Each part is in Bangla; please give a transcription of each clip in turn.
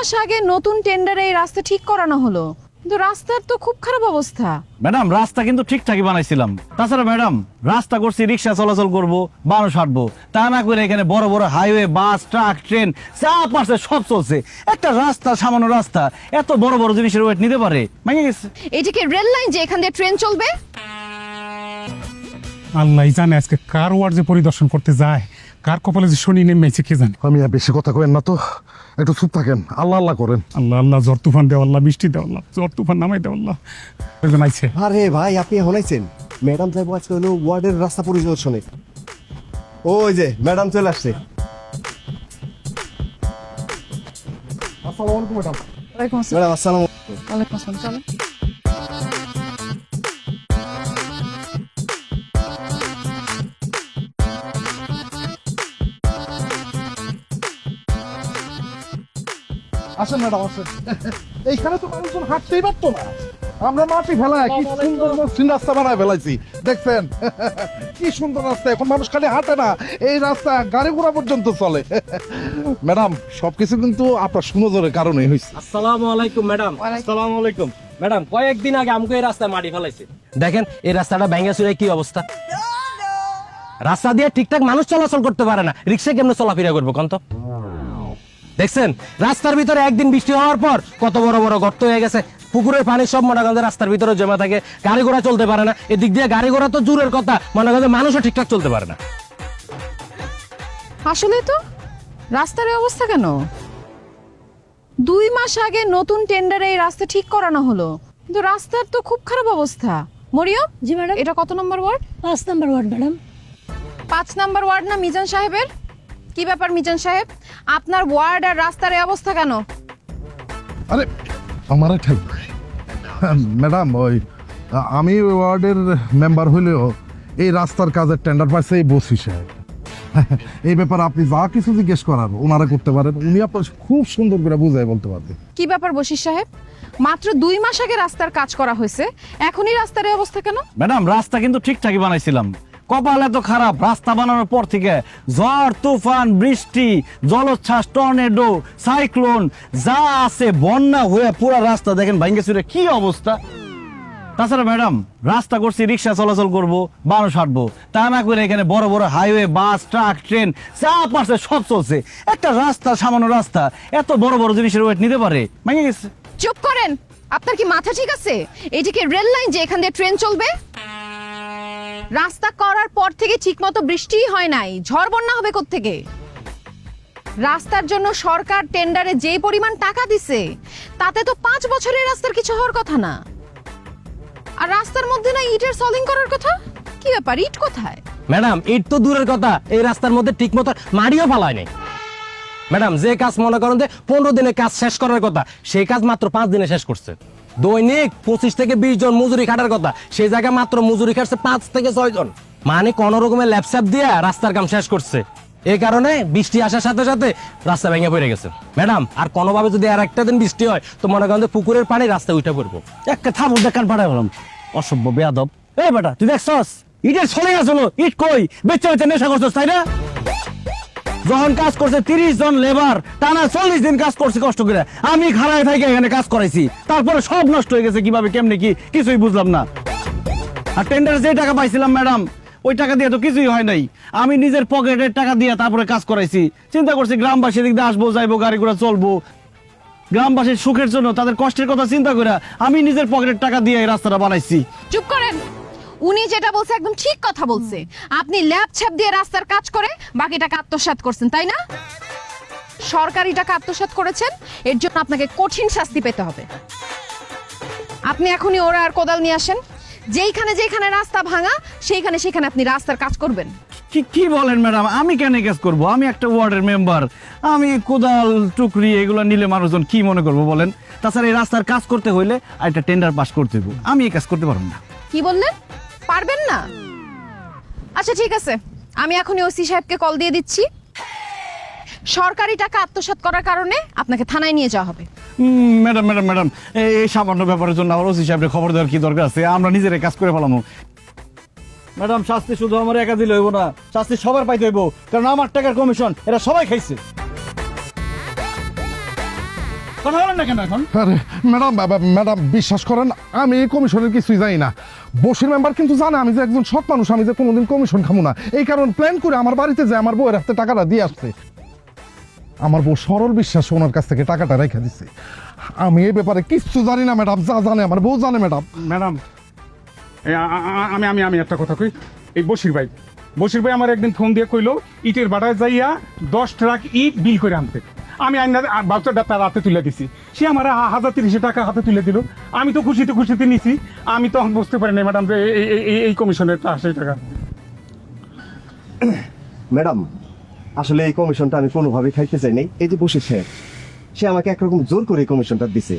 মাস আগে নতুন টেন্ডারে এই রাস্তা ঠিক করানো হলো। কিন্তু রাস্তার তো খুব খারাপ অবস্থা। ম্যাডাম রাস্তা কিন্তু ঠিকঠাকই বানাইছিলাম। তাছাড়া ম্যাডাম রাস্তা করছি রিক্সা চলাচল করব মানুষ হাঁটবো। তা না করে এখানে বড় বড় হাইওয়ে বাস ট্রাক ট্রেন যা পাশে সব চলছে। একটা রাস্তা সামান্য রাস্তা এত বড় বড় জিনিসের ওয়েট নিতে পারে? ভেঙে গেছে। রেল লাইন যে এখান দিয়ে ট্রেন চলবে? আল্লাহ জানে আজকে কার ওয়ার্ড যে পরিদর্শন করতে যায়। কার কপালে যে শনি নেমেছে কে জানে? আমি আর বেশি কথা কেন না তো একটু চুপ থাকেন। আল্লাহ আল্লাহ করেন। আল্লাহ আল্লাহ জ্বর তুফান দেওয়া আল্লাহ বৃষ্টি দেওয়া আল্লাহ জ্বর তুফান নামাই দেওয়া আল্লাহ। একজন আইছে? আরে ভাই আপনি হনাইছেন ম্যাডাম যাইবো আজকে হলো ওয়ার্ডের রাস্তা পরিদর্শনে। ওই যে ম্যাডাম চলে আসছে। ওয়ালাইকুম আসসালাম। ম্যাডাম আসসালাম ওয়ালাইকুম আসসালাম আসেন ম্যাডাম আসেন। এইখানে তো মানুষজন হাঁটতেই পারতো না। আমরা মাটি ফেলায় কি সুন্দর মসৃণ রাস্তা বানায় ফেলাইছি। দেখছেন? কি সুন্দর রাস্তা এখন মানুষ খালি হাঁটে না। এই রাস্তা গাড়ি ঘোড়া পর্যন্ত চলে। ম্যাডাম সবকিছু কিন্তু আপনার সুনজরের কারণে হয়েছে আসসালামু আলাইকুম ম্যাডাম। আসসালামু আলাইকুম। ম্যাডাম কয়েকদিন আগে আমাকে এই রাস্তায় মাটি ফেলাইছে। দেখেন এই রাস্তাটা ভেঙে চুরে কি অবস্থা। রাস্তা দিয়ে ঠিকঠাক মানুষ চলাচল করতে পারে না। রিক্সা কেমনে চলাফেরা করব কন্ত? দেখছেন? রাস্তার ভিতরে একদিন বৃষ্টি হওয়ার পর কত বড় বড় গর্ত হয়ে গেছে। পুকুরের পানি সব মনে করেন রাস্তার ভিতরে জমা থাকে গাড়ি ঘোড়া চলতে পারে না। এদিক দিয়ে গাড়ি ঘোড়া তো জোরের কথা মনে করেন মানুষও ঠিকঠাক চলতে পারে না। আসলে তো রাস্তার অবস্থা কেন? দুই মাস আগে নতুন টেন্ডারে এই রাস্তা ঠিক করানো হলো। কিন্তু রাস্তার তো খুব খারাপ অবস্থা। মরিয়ম জি ম্যাডাম। এটা কত নম্বর ওয়ার্ড? পাঁচ নম্বর ওয়ার্ড ম্যাডাম। পাঁচ নাম্বার ওয়ার্ড না মিজান সাহেবের? কি ব্যাপার মিজান সাহেব? আপনার ওয়ার্ড আর রাস্তার এই অবস্থা কেন? আরে আমার ঠেল ম্যাডাম ওই আমি ওয়ার্ডের মেম্বার হইলেও এই রাস্তার কাজের টেন্ডার পাইছে এই বসি সাহেব। এই ব্যাপারে আপনি যা কিছু জিজ্ঞেস করার ওনারা করতে পারেন। উনি আপনার খুব সুন্দর করে বুঝাই বলতে পারবে। কি ব্যাপার বশির সাহেব? মাত্র দুই মাস আগে রাস্তার কাজ করা হয়েছে এখনই রাস্তার অবস্থা কেন? ম্যাডাম রাস্তা কিন্তু ঠিকঠাকই বানাইছিলাম। কপাল এত খারাপ, রাস্তা বানানোর পর থেকে ঝড়, তুফান, বৃষ্টি, জলোচ্ছ্বাস, টর্নেডো, সাইক্লোন, যা আছে বন্যা হয়ে পুরো রাস্তা। দেখেন ভাঙ্গে চুরে কি অবস্থা। তাছাড়া ম্যাডাম, রাস্তা করছি, রিক্সা চলাচল করব, মানুষ হাঁটবো। তা না করে এখানে বড় বড় হাইওয়ে, বাস, ট্রাক, ট্রেন, যা পাশে সব চলছে। একটা রাস্তা, সামান্য রাস্তা, এত বড় বড় জিনিসের ওয়েট নিতে পারে। ভেঙে গেছে। চুপ করেন, আপনার কি মাথা ঠিক আছে? এইটা কি রেল লাইন যে এখান দিয়ে ট্রেন চলবে? রাস্তা করার পর থেকে ঠিকমতো বৃষ্টিই হয় নাই। ঝড় বন্যা হবে থেকে রাস্তার জন্য সরকার টেন্ডারে যে পরিমাণ টাকা দিছে, তাতে তো পাঁচ বছরের রাস্তার কিছু হওয়ার কথা না। আর রাস্তার মধ্যে না ইটের সলিং করার কথা? কি ব্যাপার, ইট কোথায়? ম্যাডাম, ইট তো দূরের কথা। এই রাস্তার মধ্যে ঠিক মতো মাড়িও ফালায় নাই। ম্যাডাম, যে কাজ মনে করেন যে পনেরো দিনে কাজ শেষ করার কথা, সেই কাজ মাত্র পাঁচ দিনে শেষ করছে। দৈনিক পঁচিশ থেকে বিশ জন মজুরি খাটার কথা। সেই জায়গায় মাত্র মজুরি খাটছে পাঁচ থেকে ছয় জন। মানে কোন রকমের ল্যাপসাপ দিয়ে রাস্তার কাম শেষ করছে। এই কারণে বৃষ্টি আসার সাথে সাথে রাস্তা ভেঙে পড়ে গেছে। ম্যাডাম, আর কোনোভাবে যদি আর একটা দিন বৃষ্টি হয়, তো মনে করেন পুকুরের পানি রাস্তায় উঠে পড়ব। একটা থাবুর দেখান পাঠাই বললাম অসভ্য বেয়াদব। এই বেটা, তুই দেখছস? ইটের ছলে আসলো। ইট কই? বেচে বেচে নেশা করছস, তাই না? যখন কাজ করছে তিরিশ জন লেবার টানা চল্লিশ দিন কাজ করছে কষ্ট করে। আমি খাড়ায় থেকে এখানে কাজ করাইছি। তারপরে সব নষ্ট হয়ে গেছে কীভাবে, কেমনে কি, কিছুই বুঝলাম না। আর টেন্ডারে যে টাকা পাইছিলাম ম্যাডাম ওই টাকা দিয়ে তো কিছুই হয় নাই। আমি নিজের পকেটের টাকা দিয়ে তারপরে কাজ করাইছি। চিন্তা করছি গ্রামবাসী দিক দিয়ে আসব, যাইবো, গাড়ি ঘোড়া চলবো। গ্রামবাসীর সুখের জন্য, তাদের কষ্টের কথা চিন্তা করে আমি নিজের পকেটের টাকা দিয়ে এই রাস্তাটা বানাইছি। চুপ করেন। উনি যেটা বলছে একদম ঠিক কথা বলছে। আপনি ল্যাব ছ্যাপ দিয়ে রাস্তার কাজ করে বাকি টাকা আত্মসাৎ করছেন তাই না? সরকারি টাকা আত্মসাৎ করেছেন এর জন্য আপনাকে কঠিন শাস্তি পেতে হবে। আপনি এখনই ওরা আর কোদাল নিয়ে আসেন। যেইখানে যেখানে রাস্তা ভাঙা সেইখানে সেখানে আপনি রাস্তার কাজ করবেন। কি কি বলেন ম্যাডাম? আমি কেন কাজ করব? আমি একটা ওয়ার্ডের মেম্বার। আমি কোদাল টুকরি এগুলো নিলে মানুষজন কি মনে করব বলেন? তাছাড়া এই রাস্তার কাজ করতে হইলে একটা টেন্ডার পাস করতে হবে আমি এই কাজ করতে পারব না। কি বললেন? পারবেন না? আচ্ছা ঠিক আছে। আমি এখনই ওসি সাহেবকে কল দিয়ে দিচ্ছি। সরকারি টাকা আত্মসাৎ করার কারণে আপনাকে থানায় নিয়ে যাওয়া হবে। ম্যাডাম ম্যাডাম ম্যাডাম এই সামান্য ব্যাপারের জন্য আমার ওসি সাহেবের খবর দেওয়ার কি দরকার আছে? আমরা নিজেরাই কাজ করে ফেলামো। ম্যাডাম শাস্তি শুধু আমার একা দিলে হইব না। শাস্তি সবার পাইতে হইব কারণ আমার টাকার কমিশন এরা সবাই খাইছে। কথা বলেন না কেন এখন? আরে ম্যাডাম ম্যাডাম বিশ্বাস করেন আমি এই কমিশনের কিছুই জানি না। বসির মেম্বার কিন্তু জানে আমি যে একজন সৎ মানুষ, আমি যে কোনোদিন কমিশন খামো না। এই কারণ প্ল্যান করে আমার বাড়িতে যে আমার বউয়ের হাতে টাকাটা দিয়ে আসছে, আমার বউ সরল বিশ্বাস ওনার কাছ থেকে টাকাটা রেখে দিছে। আমি এই ব্যাপারে কিচ্ছু জানি না ম্যাডাম যা জানে আমার বউ জানে ম্যাডাম ম্যাডাম আমি আমি আমি একটা কথা কই। এই বসির ভাই বসির ভাই আমার একদিন ফোন দিয়ে কইলো, ইটের বাটায় যাইয়া দশ ট্রাক ইট বিল করে আনতে। আমি আইনার বাউচারটা তার হাতে তুলে দিছি। সে আমার হাজার তিরিশে টাকা হাতে তুলে দিল। আমি তো খুশিতে খুশিতে নিছি। আমি তখন বুঝতে পারি না ম্যাডাম যে এই কমিশনের আশি টাকা। ম্যাডাম, আসলে এই কমিশনটা আমি কোনোভাবেই খাইতে চাই নাই। এই যে বসেছে সে আমাকে একরকম জোর করে এই কমিশনটা দিছে।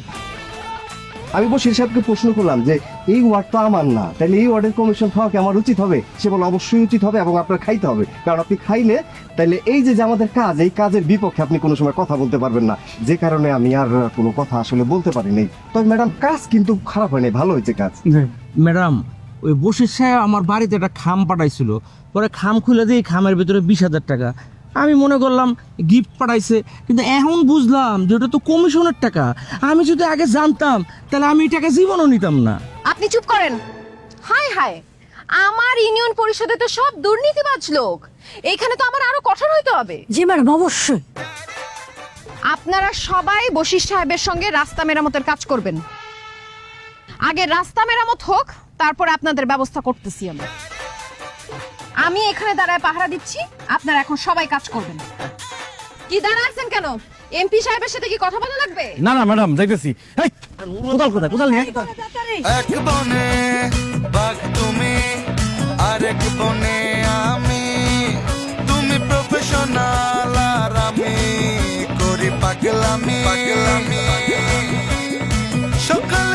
আমি বসির সাহেবকে প্রশ্ন করলাম যে, এই ওয়ার্ড তো আমার না। তাহলে এই ওয়ার্ডের কমিশন খাওয়া কি আমার উচিত হবে? সে বলে অবশ্যই উচিত হবে এবং আপনার খাইতে হবে। কারণ আপনি খাইলে তাহলে এই যে আমাদের কাজ, এই কাজের বিপক্ষে আপনি কোনো সময় কথা বলতে পারবেন না। যে কারণে আমি আর কোনো কথা আসলে বলতে পারিনি তবে ম্যাডাম কাজ কিন্তু খারাপ হয়নি ভালো হয়েছে কাজ। ম্যাডাম ওই বসির সাহেব আমার বাড়িতে একটা খাম পাঠাইছিল। পরে খাম খুলে দিই, খামের ভিতরে বিশ হাজার টাকা। আমি মনে করলাম গিফট পাঠাইছে কিন্তু এখন বুঝলাম যে ওটা তো কমিশনের টাকা। আমি যদি আগে জানতাম তাহলে আমি এই টাকা জীবনও নিতাম না। আপনি চুপ করেন। হাই হাই আমার ইউনিয়ন পরিষদে তো সব দুর্নীতিবাজ লোক। এখানে তো আমার আরও কঠোর হইতে হবে। জি ম্যাডাম অবশ্যই। আপনারা সবাই বশির সাহেবের সঙ্গে রাস্তা মেরামতের কাজ করবেন। আগে রাস্তা মেরামত হোক তারপর আপনাদের ব্যবস্থা করতেছি আমি। আমি এখানে দাঁড়ায় পাহারা দিচ্ছি আপনারা এখন সবাই কাজ করবেন। কি দাঁড়া আছেন কেন? এমপি সাহেবের সাথে কি কথা বলা লাগবে? না না ম্যাডাম যাইতেছি এই কোদাল কোথায়? কোদাল নিয়ে এক বনে বাঘ তুমি আরেক বনে আমি। তুমি প্রফেশনাল আর আমি করি পাগলামি। পাগলামি সকাল